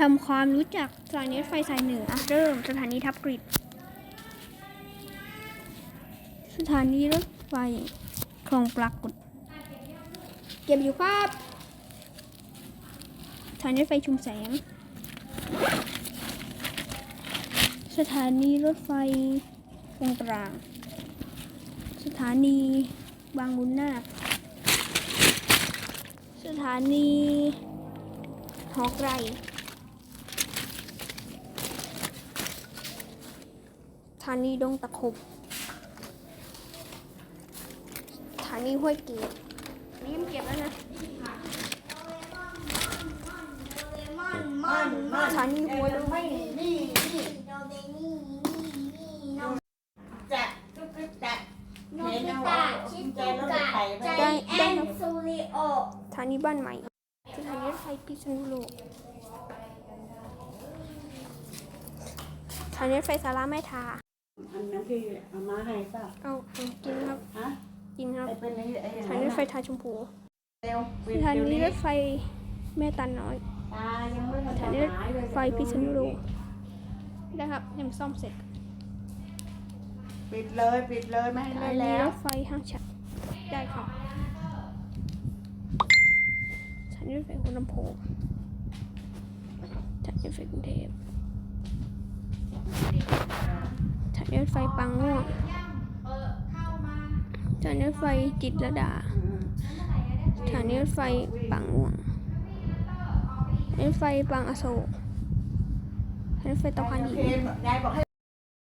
ทำความรู้จักสถานีรถไฟสายเหนือเริ่มสถานีทับกริดสถานีรถไฟคลองปรากฏเก็บอยู่ครับสถานีรถไฟชุมแสง สถานีรถไฟตรงกลาง สถานีบางบุญนาคสถานีหอไกร สถานีดงตะขบสถานีห้วยเกียรนี่มันเก็บแล้วนะมันมันสถานีหัวลุงไม่นี่นี่จะตุ๊กตุ๊กจะโนบิตะชิซุกะใจแอนซูริโอสถานีบ้านใหม่สถานีรถไฟพิษณุโลกสถานีรถไฟสาราแม่ทา อันนั้นที่เอามาให้ป่ะเอาเอากินครับ ฮะกินครับไอ้เป็นไอ้ไอ้สถานีรถไฟทางชมพูเร็วสถานีรถไฟแม่ตันน้อยตายังไม่ทันสถานีรถไฟพิษณุโลกนะครับยังซ่อมเสร็จปิดเลยปิดเลยไม่ให้สถาเล่นนีแล้รวถไฟห้างฉัดได้ครับสถานีรถไฟหัวลำโพงสถานีรถไฟกรุงเทพ รถไฟปังง่วงสถานีรถไฟจิตระดาสถานีรถไฟปังง่วงเนีรถไฟปังอโศกสถานีรถไฟตะพันียายบอกให้